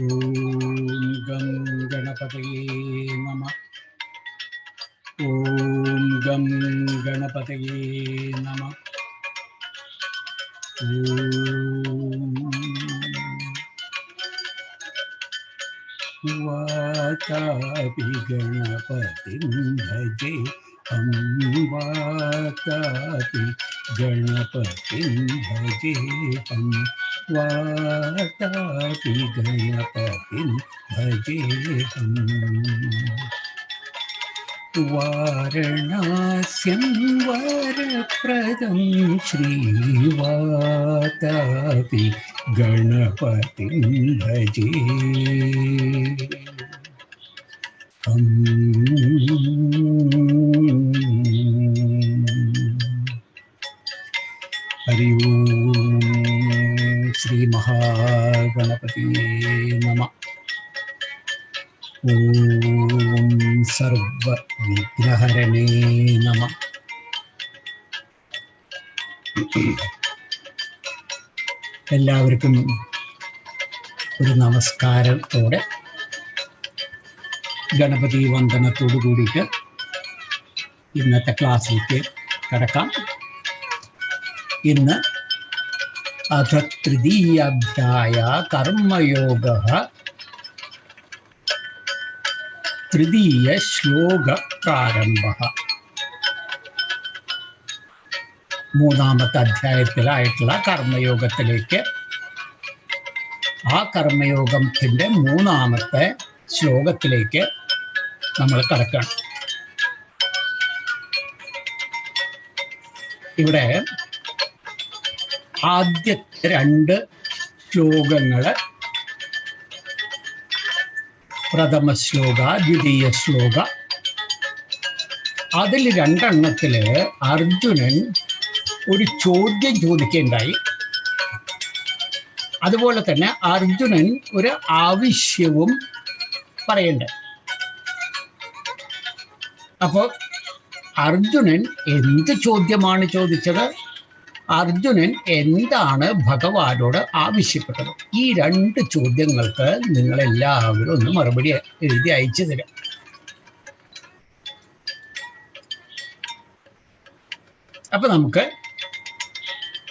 ॐ गं गणपतये नमः ॐ गं गणपतये नमः ॐ वातापि गणपतिं भजे हं वातापि गणपतिं भजे हं वातापि गणपतिं भजेऽहम् वारणास्यं वरप्रदं श्रीवातापि गणपतिं भजे। हरि ओम। श्री महागणपतिये नमः ഓം സർവവിഘ്നഹരണേ നമ എല്ലാവർക്കും ഒരു നമസ്കാരത്തോടെ ഗണപതി വന്ദനത്തോടു കൂടിയിട്ട് ഇന്നത്തെ ക്ലാസ്സിലേക്ക് കടക്കാം ഇന്ന് അധ തൃതീയാധ്യായ കർമ്മയോഗ തൃതീയ ശ്ലോക പ്രാരംഭ മൂന്നാമത്തെ അധ്യായത്തിലായിട്ടുള്ള കർമ്മയോഗത്തിലേക്ക് ആ കർമ്മയോഗത്തിന്റെ മൂന്നാമത്തെ ശ്ലോകത്തിലേക്ക് നമ്മൾ കടക്കണം ഇവിടെ ആദ്യത്തെ രണ്ട് ശ്ലോകങ്ങൾ. പ്രഥമ ശ്ലോക ദ്വിതീയ ശ്ലോക. അതിൽ രണ്ടെണ്ണത്തിൽ അർജുനൻ ഒരു ചോദ്യം ചോദിക്കുകയുണ്ടായി. അതുപോലെ തന്നെ അർജുനൻ ഒരു ആവശ്യവും പറയണ്ട. അപ്പോ അർജുനൻ എന്ത് ചോദ്യമാണ് ചോദിച്ചത്? അർജുനൻ എന്താണ് ഭഗവാനോട് ആവശ്യപ്പെട്ടത്? ഈ രണ്ട് ചോദ്യങ്ങൾക്ക് നിങ്ങൾ എല്ലാവരും ഒന്ന് മറുപടി എഴുതി അയച്ചു തരാം. അപ്പൊ നമുക്ക്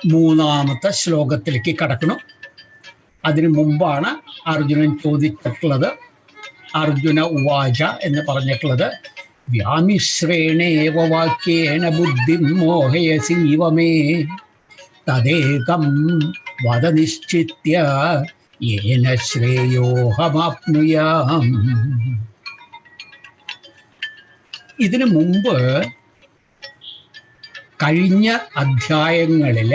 മൂന്നാമത്തെ ശ്ലോകത്തിലേക്ക് കടക്കണം. അതിനു മുമ്പാണ് അർജുനൻ ചോദിച്ചിട്ടുള്ളത്. അർജുന ഉവാച എന്ന് പറഞ്ഞിട്ടുള്ളത്. വ്യാമിശ്രേണേവ വാക്യേന ബുദ്ധിം മോഹയസീവ മേ തദേകം വദ നിശ്ചിത്യ യേന ശ്രേയോഹമാപ്നുയാം. ഇതിനു മുമ്പ് കഴിഞ്ഞ അധ്യായങ്ങളിൽ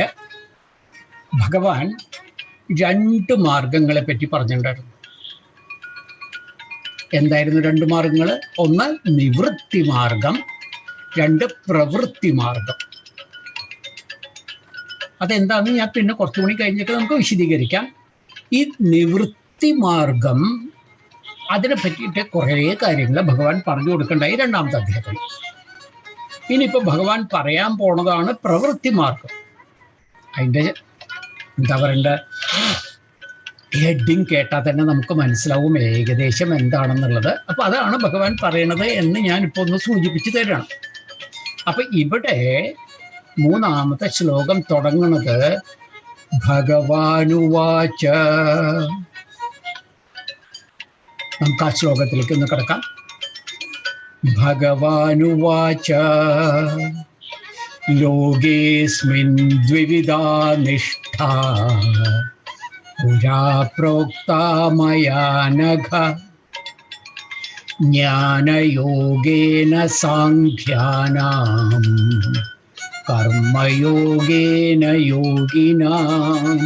ഭഗവാൻ രണ്ട് മാർഗങ്ങളെ പറ്റി പറഞ്ഞിട്ടുണ്ടായിരുന്നു. എന്തായിരുന്നു രണ്ട് മാർഗങ്ങൾ ഒന്ന് നിവൃത്തി മാർഗം രണ്ട് പ്രവൃത്തി മാർഗം. അതെന്താണെന്ന് ഞാൻ പിന്നെ കുറച്ചു മണി കഴിഞ്ഞിട്ട് നമുക്ക് വിശദീകരിക്കാം. ഈ നിവൃത്തി മാർഗം അതിനെ പറ്റിയിട്ട് കുറേ കാര്യങ്ങൾ ഭഗവാൻ പറഞ്ഞു കൊടുക്കണ്ടായി രണ്ടാമത്തെ അദ്ദേഹത്തിൽ ഇനിയിപ്പോൾ ഭഗവാൻ പറയാൻ പോണതാണ് പ്രവൃത്തി മാർഗം. അതിന്റെ എന്താ പറയണ്ട? ഹെഡിങ് കേട്ടാൽ തന്നെ നമുക്ക് മനസ്സിലാവും ഏകദേശം എന്താണെന്നുള്ളത്. അപ്പൊ അതാണ് ഭഗവാൻ പറയണത് എന്ന് ഇപ്പൊ ഒന്ന് സൂചിപ്പിച്ചു തരാണ്. അപ്പൊ ഇവിടെ മൂന്നാമത്തെ ശ്ലോകം തുടങ്ങുന്നത് ഭഗവാനുവാച. നമുക്ക് ആ ശ്ലോകത്തിലേക്ക് ഒന്ന് കിടക്കാം. ഭഗവാനുവാച. ലോകേസ്മിൻ ദ്വിവിധാ നിഷ്ഠ പുരാ പ്രോക്താ മയാ നഘ ജ്ഞാനയോഗേന സാഖ്യാനാം. കർമ്മയോഗേന യോഗിനാം.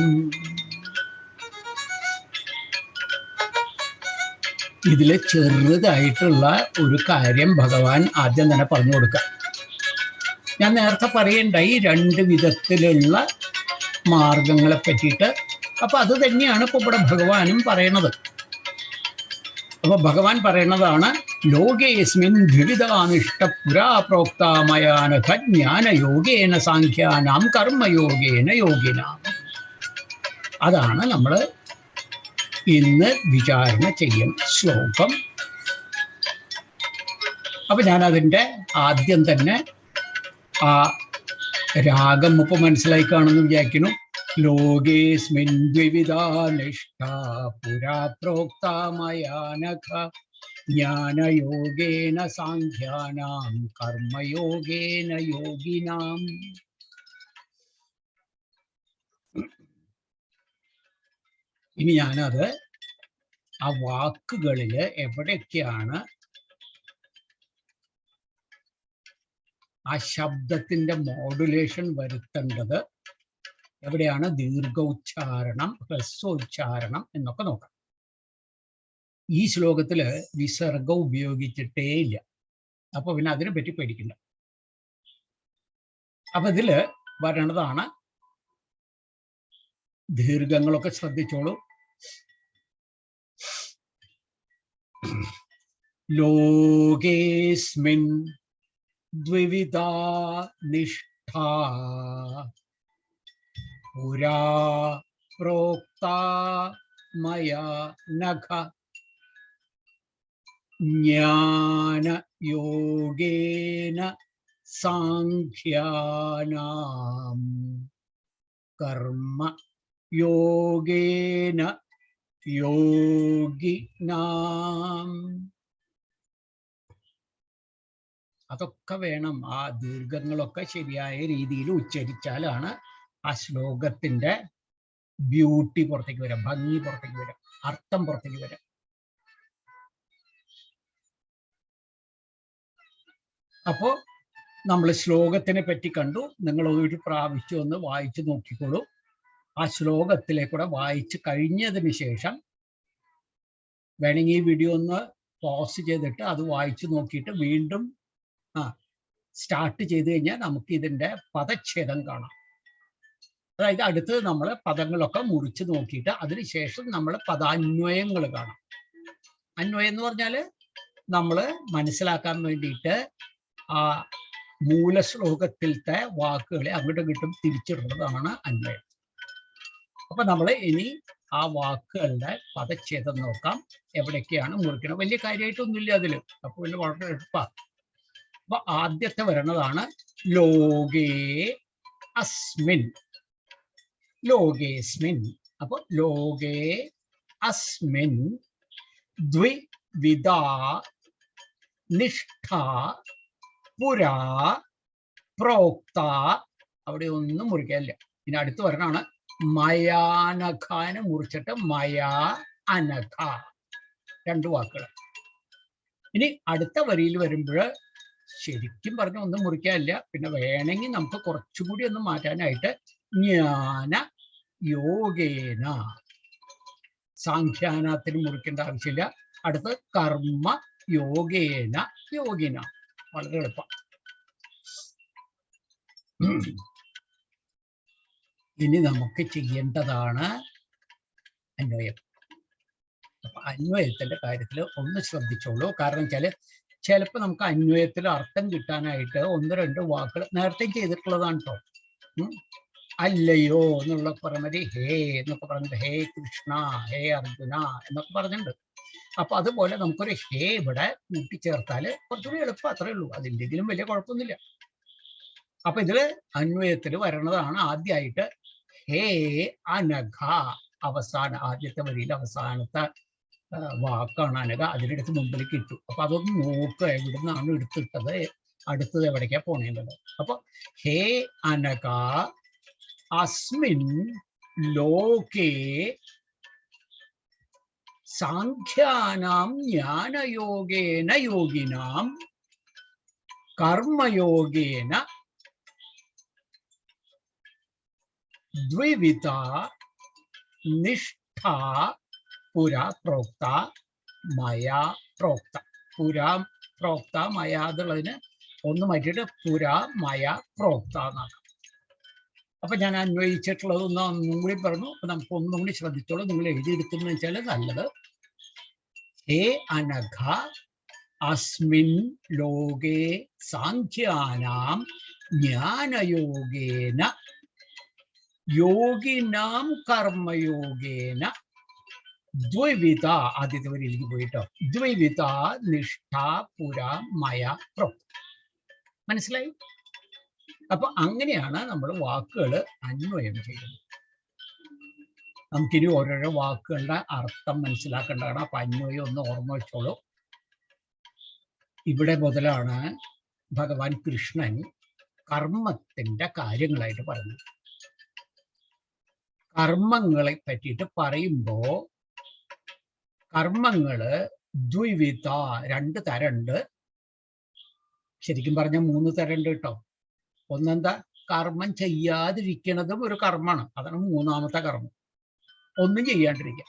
ഇതിൽ ചെറുതായിട്ടുള്ള ഒരു കാര്യം ഭഗവാൻ ആദ്യം തന്നെ പറഞ്ഞു കൊടുക്കാം. ഞാൻ നേരത്തെ പറയണ്ടായി രണ്ട് വിധത്തിലുള്ള മാർഗങ്ങളെ പറ്റിയിട്ട്. അപ്പൊ അത് തന്നെയാണ് ഇപ്പൊ ഇവിടെ ഭഗവാനും പറയണത്. അപ്പൊ ഭഗവാൻ പറയണതാണ് ലോകേസ്മിൻ ദ്വിവിധാനിഷ്ട പുരാ പ്രോക്താമയാനഘ ജ്ഞാന യോഗേന സാഖ്യാനാം കർമ്മയോഗേന യോഗിനാം അതാണ് നമ്മൾ ഇന്ന് വിചാരണ ചെയ്യും ശ്ലോകം. അപ്പൊ ഞാൻ അതിന്റെ ആദ്യം തന്നെ ആ രാഗം ഇപ്പൊ മനസ്സിലായി കാണുമെന്ന് വിചാരിക്കുന്നു. ലോകേസ്മിൻ ദ്വിവിധാ നിഷ്ഠ പുരാ പ്രോക്താമയാനഘ ജ്ഞാനയോഗേന സാഖ്യാനാം കർമ്മയോഗേന യോഗിനാം ഇനി ഞാനത് ആ വാക്കുകളിൽ എവിടെയൊക്കെയാണ് ആ ശബ്ദത്തിന്റെ മോഡുലേഷൻ വരുത്തേണ്ടത്? എവിടെയാണ് ദീർഘ ഉച്ചാരണം ഹ്രസ്വോച്ചാരണം എന്നൊക്കെ നോക്കാം. ഈ ശ്ലോകത്തിൽ വിസർഗം ഉപയോഗിച്ചിട്ടേ ഇല്ല. അപ്പൊ പിന്നെ അതിനെ പറ്റി പേടിക്കണ്ട. അപ്പൊ ഇതിൽ വരണതാണ് ദീർഘങ്ങളൊക്കെ ശ്രദ്ധിച്ചോളൂ. ലോകേസ്മിൻ ദ്വിവിധാ നിഷ്ഠ പുരാ പ്രോക്ത മയാ നഖ സാഖ്യാനാം. കർമ്മ യോഗേന. യോഗിനാം അതൊക്കെ വേണം. ആ ദീർഘങ്ങളൊക്കെ ശരിയായ രീതിയിൽ ഉച്ചരിച്ചാലാണ് ആ ശ്ലോകത്തിന്റെ ബ്യൂട്ടി പുറത്തേക്ക് വരാം ഭംഗി പുറത്തേക്ക് വരാം അർത്ഥം പുറത്തേക്ക് വരാം. അപ്പോ നമ്മൾ ശ്ലോകത്തിനെ പറ്റി കണ്ടു. നിങ്ങൾ ഒരു പ്രാവശ്യം ഒന്ന് വായിച്ചു നോക്കിക്കോളൂ. ആ ശ്ലോകത്തിലേക്കൂടെ വായിച്ച് കഴിഞ്ഞതിന് ശേഷം വേണമെങ്കിൽ ഈ വീഡിയോ ഒന്ന് പോസ് ചെയ്തിട്ട് അത് വായിച്ചു നോക്കിയിട്ട് വീണ്ടും ആ സ്റ്റാർട്ട് ചെയ്ത് കഴിഞ്ഞാൽ നമുക്ക് ഇതിന്റെ പദച്ഛേദം കാണാം. അതായത് അടുത്ത് നമ്മൾ പദങ്ങളൊക്കെ മുറിച്ച് നോക്കിയിട്ട് അതിനുശേഷം നമ്മൾ പദാന്വയങ്ങൾ കാണാം. അന്വയം എന്ന് പറഞ്ഞാൽ നമ്മൾ മനസ്സിലാക്കാൻ വേണ്ടിയിട്ട് ആ മൂലശ്ലോകത്തിലത്തെ വാക്കുകളെ അങ്ങോട്ടും ഇങ്ങോട്ടും തിരിച്ചിടുന്നതാണ് അന്വയം. അപ്പൊ നമ്മൾ ഇനി ആ വാക്കുകളുടെ പദച്ഛേദം നോക്കാം. എവിടേക്കാണ് മുറിക്കണം വലിയ കാര്യമായിട്ടൊന്നുമില്ല അതിൽ അപ്പൊ വലിയ വളരെ എളുപ്പ. അപ്പൊ ആദ്യത്തെ വരണതാണ് ലോകേ അസ്മിൻ. ലോകേസ്മിൻ. അപ്പൊ ലോകേ അസ്മിൻ ദ്വിവിധ നിഷ്ഠ പുരാ പ്രോക്ത അവിടെ ഒന്നും മുറിക്കാനില്ല. ഇനി അടുത്ത് വരണാണ് മയാനഖാന് മുറിച്ചിട്ട് മയാ അനഖ. രണ്ട് വാക്കുകൾ ഇനി അടുത്ത വരിയിൽ വരുമ്പോൾ ശരിക്കും പറഞ്ഞ ഒന്നും മുറിക്കാനില്ല. പിന്നെ വേണമെങ്കിൽ നമുക്ക് കുറച്ചുകൂടി ഒന്ന് മാറ്റാനായിട്ട് ജ്ഞാന യോഗേന. സാഖ്യാനത്തിന് മുറിക്കേണ്ട ആവശ്യമില്ല. അടുത്ത് കർമ്മ യോഗേന യോഗിന. വളരെ എളുപ്പം. ഇനി നമുക്ക് ചെയ്യേണ്ടതാണ് അന്വയം. അപ്പൊ അന്വയത്തിന്റെ കാര്യത്തിൽ ഒന്ന് ശ്രദ്ധിച്ചോളൂ. കാരണം വെച്ചാൽ ചിലപ്പോൾ നമുക്ക് അന്വയത്തിൽ അർത്ഥം കിട്ടാനായിട്ട് ഒന്ന് രണ്ട് വാക്കുകൾ നേരത്തെ ചെയ്തിട്ടുള്ളതാണ് കേട്ടോ അല്ലയോ എന്നുള്ള പറയുന്നത് ഹേ എന്നൊക്കെ പറഞ്ഞിട്ട് ഹേ കൃഷ്ണ ഹേ അർജുന എന്നൊക്കെ പറഞ്ഞിട്ടുണ്ട്. അപ്പൊ അതുപോലെ നമുക്കൊരു ഹേ ഇവിടെ കൂട്ടിച്ചേർത്താൽ കുറച്ചുകൂടി എളുപ്പം അത്രേ ഉള്ളൂ. ഇതിലും വലിയ കുഴപ്പമൊന്നുമില്ല. അപ്പൊ ഇതിൽ അന്വയത്തിൽ വരണതാണ് ആദ്യമായിട്ട് ഹേ അനഘ അവസാന ആദ്യത്തെ വരിയിൽ അവസാനത്തെ വാക്കാണ് അനഘ. അതിനടുത്ത് മുമ്പിലേക്ക് ഇട്ടു. അപ്പൊ അതൊന്ന് നോക്കുക എവിടുന്നാണ് എടുത്തിട്ടത് അടുത്തത് എവിടേക്കാ പോണേണ്ടത് അപ്പൊ ഹേ അനഘ അസ്മിൻ ലോകേ സാഖ്യാനാം ജ്ഞാനയോഗേന യോഗിനാം കർമ്മയോഗേന ദ്വിവിധ നിഷ്ഠ പുരാ പ്രോക്ത മയാ പ്രോക്ത. പുരാ പ്രോക്ത മയ ഒന്ന് മാറ്റിയിട്ട് പുരാ മയ പ്രോക്ത എന്നാണ് അപ്പൊ ഞാൻ അന്വയിച്ചിട്ടുള്ളത് ഒന്ന് കൂടി പറഞ്ഞു. അപ്പൊ നമുക്ക് ഒന്നും കൂടി ശ്രദ്ധിച്ചോളൂ. നിങ്ങൾ എഴുതിയെടുക്കുന്ന വെച്ചാൽ നല്ലത്. ഹേ അനഘ അസ്മിൻ ലോകേ സാഖ്യാനാം ജ്ഞാനയോഗേന യോഗിനാം കർമ്മയോഗേന ദ്വൈവിത ആദ്യത്തെ വരെ എനിക്ക് പോയിട്ടോ. ദ്വൈവിത നിഷ്ഠ പുര മയ പ്രോ മനസ്സിലായി? അപ്പൊ അങ്ങനെയാണ് നമ്മൾ വാക്കുകൾ അന്വയം ചെയ്യുന്നത്. നമുക്കിനി ഓരോരോ വാക്കുകളുടെ അർത്ഥം മനസ്സിലാക്കേണ്ടതാണ് അപ്പൊ അന്വയം ഒന്ന് ഓർമ്മ വെച്ചോളൂ. ഇവിടെ മുതലാണ് ഭഗവാൻ കൃഷ്ണൻ കർമ്മത്തിന്റെ കാര്യങ്ങളായിട്ട് പറഞ്ഞത് കർമ്മങ്ങളെ പറ്റിയിട്ട് പറയുമ്പോ കർമ്മങ്ങൾ ദ്വിവിധ രണ്ട് തരണ്ട്. ശരിക്കും പറഞ്ഞ മൂന്ന് തരണ്ട് കേട്ടോ. ഒന്നെന്താ? കർമ്മം ചെയ്യാതിരിക്കണതും ഒരു കർമ്മമാണ്. അതാണ് മൂന്നാമത്തെ കർമ്മം. ഒന്നും ചെയ്യാണ്ടിരിക്കുക.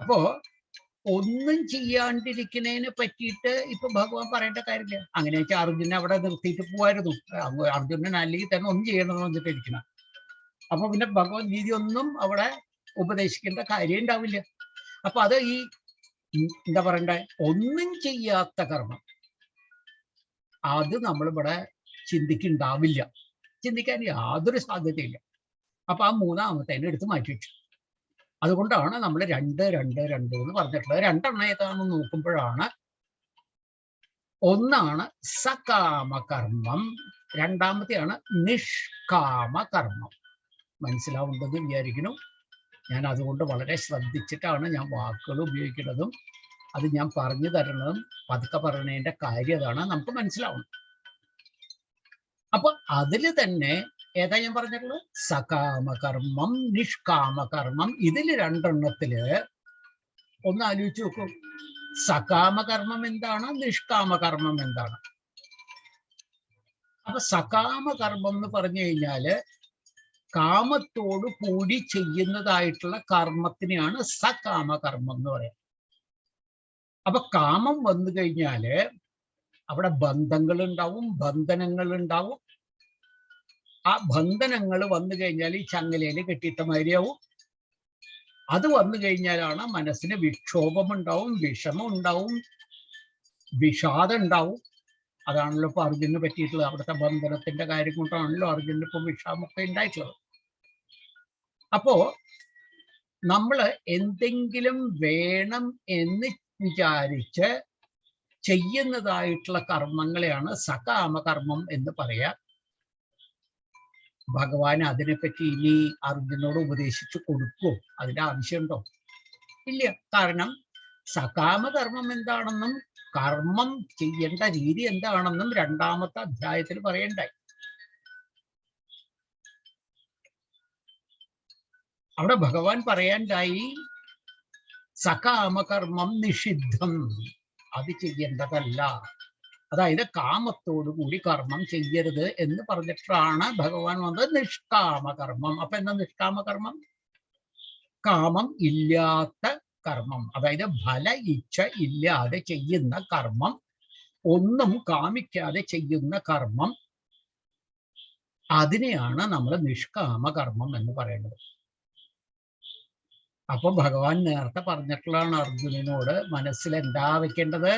അപ്പോ ഒന്നും ചെയ്യാണ്ടിരിക്കുന്നതിനെ പറ്റിയിട്ട് ഇപ്പൊ ഭഗവാൻ പറയേണ്ട കാര്യമില്ല. അങ്ങനെ വെച്ചാൽ അർജുനൻ അവിടെ നിർത്തിയിട്ട് പോവായിരുന്നു. അർജുനൻ അല്ലെങ്കിൽ തന്നെ ഒന്നും ചെയ്യണമെന്ന് വന്നിട്ട് ഇരിക്കണം അപ്പൊ പിന്നെ ഭഗവത് ഗീതി ഒന്നും അവിടെ ഉപദേശിക്കേണ്ട കാര്യം ഉണ്ടാവില്ല. അപ്പൊ അത് ഈ എന്താ പറയണ്ടേ? ഒന്നും ചെയ്യാത്ത കർമ്മം. അത് നമ്മളിവിടെ ചിന്തിക്കുണ്ടാവില്ല ചിന്തിക്കാൻ യാതൊരു സാധ്യതയില്ല അപ്പൊ ആ മൂന്നാമത്തേനെ എടുത്ത് മാറ്റി വെച്ചു. അതുകൊണ്ടാണ് നമ്മൾ രണ്ട് രണ്ട് രണ്ട് എന്ന് പറഞ്ഞിട്ടുള്ളത്. രണ്ടെണ്ണ ഏതാണെന്ന് നോക്കുമ്പോഴാണ് ഒന്നാണ് സകാമകർമ്മം. രണ്ടാമത്തെയാണ് നിഷ്കാമകർമ്മം. മനസ്സിലാവുണ്ടെന്ന് വിചാരിക്കുന്നു. ഞാൻ അതുകൊണ്ട് വളരെ ശ്രദ്ധിച്ചിട്ടാണ് ഞാൻ വാക്കുകൾ ഉപയോഗിക്കുന്നതും അത് ഞാൻ പറഞ്ഞു തരണതും പതുക്കെ പറയണതിന്റെ കാര്യം അതാണ് നമുക്ക് മനസ്സിലാവണം അപ്പൊ അതിൽ തന്നെ ഏതാ ഞാൻ പറഞ്ഞിട്ടുള്ളത്? സകാമകർമ്മം നിഷ്കാമകർമ്മം. ഇതിൽ രണ്ടെണ്ണത്തിൽ ഒന്ന് ആലോചിച്ച് നോക്കൂ. സകാമകർമ്മം എന്താണ്? നിഷ്കാമകർമ്മം എന്താണ്? അപ്പൊ സകാമകർമ്മം എന്ന് പറഞ്ഞു കഴിഞ്ഞാൽ കാമത്തോട് കൂടി ചെയ്യുന്നതായിട്ടുള്ള കർമ്മത്തിനെയാണ് സകാമകർമ്മം എന്ന് പറയാം അപ്പൊ കാമം വന്നു കഴിഞ്ഞാൽ അവിടെ ബന്ധങ്ങൾ ഉണ്ടാവും ബന്ധനങ്ങൾ ഉണ്ടാവും ആ ബന്ധനങ്ങൾ വന്നു കഴിഞ്ഞാൽ ഈ ചങ്ങലയിൽ കെട്ടിയിട്ട മാതിരിയാവും അത് വന്നു കഴിഞ്ഞാലാണ് മനസ്സിന് വിക്ഷോഭം ഉണ്ടാവും വിഷമം ഉണ്ടാവും വിഷാദം ഉണ്ടാവും അതാണല്ലോ ഇപ്പൊ അർജുന് പറ്റിയിട്ടുള്ളത്. അവിടുത്തെ ബന്ധനത്തിന്റെ കാര്യം കൊണ്ടാണല്ലോ അർജുന് ഇപ്പൊ വിഷാമൊക്കെ ഉണ്ടായിട്ടുള്ളത്. അപ്പോ നമ്മൾ എന്തെങ്കിലും വേണം എന്ന് വിചാരിച്ച് ചെയ്യുന്നതായിട്ടുള്ള കർമ്മങ്ങളെയാണ് സകാമകർമ്മം എന്ന് പറയാ. ഭഗവാൻ അതിനെപ്പറ്റി ഇനി അർജുനോട് ഉപദേശിച്ചു കൊടുക്കുമോ അതിന്റെ ആവശ്യമുണ്ടോ? ഇല്ല. കാരണം സകാമകർമ്മം എന്താണെന്നും കർമ്മം ചെയ്യേണ്ട രീതി എന്താണെന്നും രണ്ടാമത്തെ അധ്യായത്തിൽ പറയണ്ടായി. അവിടെ ഭഗവാൻ പറയാണ്ടായി സകാമകർമ്മം നിഷിദ്ധം. അത് ചെയ്യേണ്ടതല്ല. അതായത് കാമത്തോടു കൂടി കർമ്മം ചെയ്യരുത് എന്ന് പറഞ്ഞിട്ടാണ് ഭഗവാൻ വന്നത് നിഷ്കാമകർമ്മം. അപ്പൊ എന്താ നിഷ്കാമകർമ്മം? കാമം ഇല്ലാത്ത കർമ്മം. അതായത് ഫല ഇച്ഛ ഇല്ലാതെ ചെയ്യുന്ന കർമ്മം. ഒന്നും കാമിക്കാതെ ചെയ്യുന്ന കർമ്മം. അതിനെയാണ് നമ്മൾ നിഷ്കാമ കർമ്മം എന്ന് പറയുന്നത്. അപ്പൊ ഭഗവാൻ നേരത്തെ പറഞ്ഞിട്ടുള്ളതാണ് അർജുനനോട് മനസ്സിൽ എന്താ വെക്കേണ്ടത്?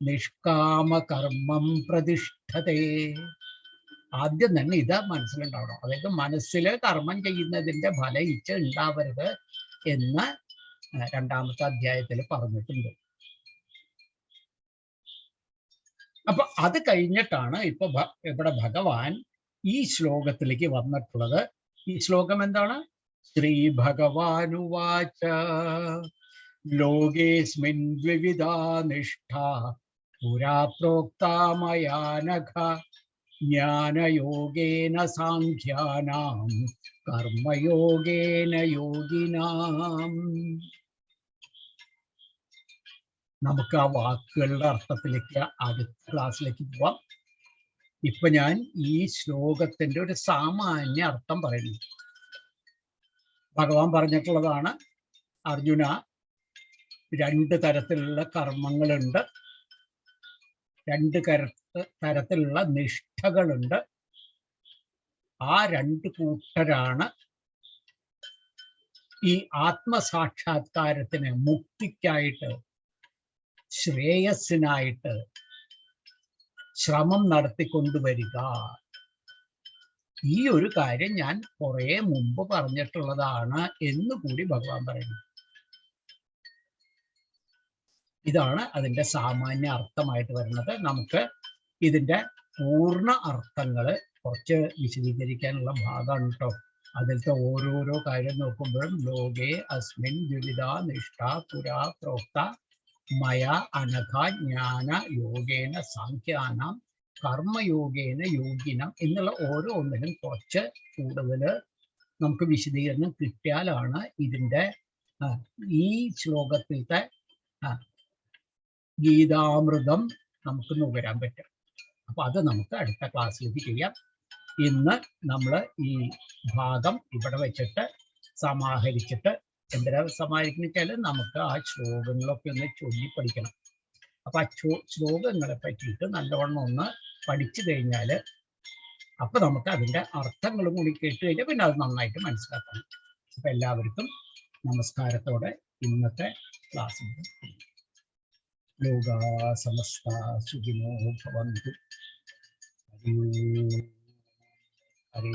നിഷ്കാമ കർമ്മം പ്രതിഷ്ഠതേ. ആദ്യം തന്നെ ഇത് മനസ്സിലുണ്ടാവണം. അതായത് മനസ്സിൽ കർമ്മം ചെയ്യുന്നതിന്റെ ഫലം ഇച്ഛ ഉണ്ടാവരുത് എന്ന് രണ്ടാമത്തെ അധ്യായത്തിൽ പറഞ്ഞിട്ടുണ്ട്. അപ്പൊ അത് കഴിഞ്ഞിട്ടാണ് ഇപ്പൊ ഇവിടെ ഭഗവാൻ ഈ ശ്ലോകത്തിലേക്ക് വന്നിട്ടുള്ളത്. ഈ ശ്ലോകം എന്താണ്? ഭഗവാനുവാച ലോകേസ്മിൻ ദ്വിവിധാ നിഷ്ഠ പുരാ പ്രോക്താ മയാ നഘ. ജ്ഞാനയോഗേന സാഖ്യാനാം. കർമ്മയോഗേന യോഗിനാം. നമുക്ക് ആ വാക്കുകളുടെ അർത്ഥത്തിലേക്ക് അടുത്ത ക്ലാസ്സിലേക്ക് പോവാം. ഇപ്പൊ ഞാൻ ഈ ശ്ലോകത്തിന്റെ ഒരു സാമാന്യ അർത്ഥം പറയുന്നു. ഭഗവാൻ പറഞ്ഞിട്ടുള്ളതാണ്. അർജുന രണ്ട് തരത്തിലുള്ള കർമ്മങ്ങളുണ്ട്. രണ്ട് കര തരത്തിലുള്ള നിഷ്ഠകളുണ്ട്. ആ രണ്ട് കൂട്ടരാണ് ഈ ആത്മസാക്ഷാത്കാരത്തിന് മുക്തിക്കായിട്ട് ശ്രേയസ്സിനായിട്ട് ശ്രമം നടത്തിക്കൊണ്ടുവരിക. ഈ ഒരു കാര്യം ഞാൻ കുറെ മുമ്പ് പറഞ്ഞിട്ടുള്ളതാണ് എന്ന് കൂടി ഭഗവാൻ പറയുന്നു. ഇതാണ് അതിന്റെ സാമാന്യ അർത്ഥമായിട്ട് വരുന്നത്. നമുക്ക് ഇതിന്റെ പൂർണ അർത്ഥങ്ങൾ കുറച്ച് വിശദീകരിക്കാനുള്ള ഭാഗമാണ് കേട്ടോ അതിലത്തെ ഓരോരോ കാര്യം നോക്കുമ്പോഴും ലോകേ അസ്മിൻ ദുരിത നിഷ്ഠ പുരാ പ്രോക്ത മയ അനഘ ജ്ഞാന യോഗേന സാഖ്യാനം കർമ്മയോഗേന യോഗിനം എന്നുള്ള ഓരോന്നിനും കുറച്ച് കൂടുതൽ നമുക്ക് വിശദീകരണം കിട്ടിയാലാണ് ഇതിന്റെ ഈ ശ്ലോകത്തിലത്തെ ഗീതാമൃതം നമുക്ക് നുകരാൻ പറ്റും അപ്പൊ അത് നമുക്ക് അടുത്ത ക്ലാസ്സിലേക്ക് ചെയ്യാം. ഇന്ന് നമ്മൾ ഈ ഭാഗം ഇവിടെ വെച്ചിട്ട് സമാഹരിച്ചിട്ട് എന്തിനാ സമാഹരിക്കുന്ന വെച്ചാൽ നമുക്ക് ആ ശ്ലോകങ്ങളൊക്കെ ഒന്ന് ചൊല്ലി പഠിക്കണം അപ്പൊ ആ ശ്ലോകങ്ങളെ പറ്റിയിട്ട് നല്ലവണ്ണം ഒന്ന് പഠിച്ചു കഴിഞ്ഞാൽ അപ്പൊ നമുക്ക് അതിന്റെ അർത്ഥങ്ങളും കൂടി കേട്ട് കഴിഞ്ഞാൽ പിന്നെ അത് നന്നായിട്ട് മനസ്സിലാക്കാൻ പറ്റും അപ്പൊ എല്ലാവർക്കും നമസ്കാരത്തോടെ ഇന്നത്തെ ക്ലാസ് ലോകാ സുഖിനോ ഭവന്തു. ഹരി. ഹരേ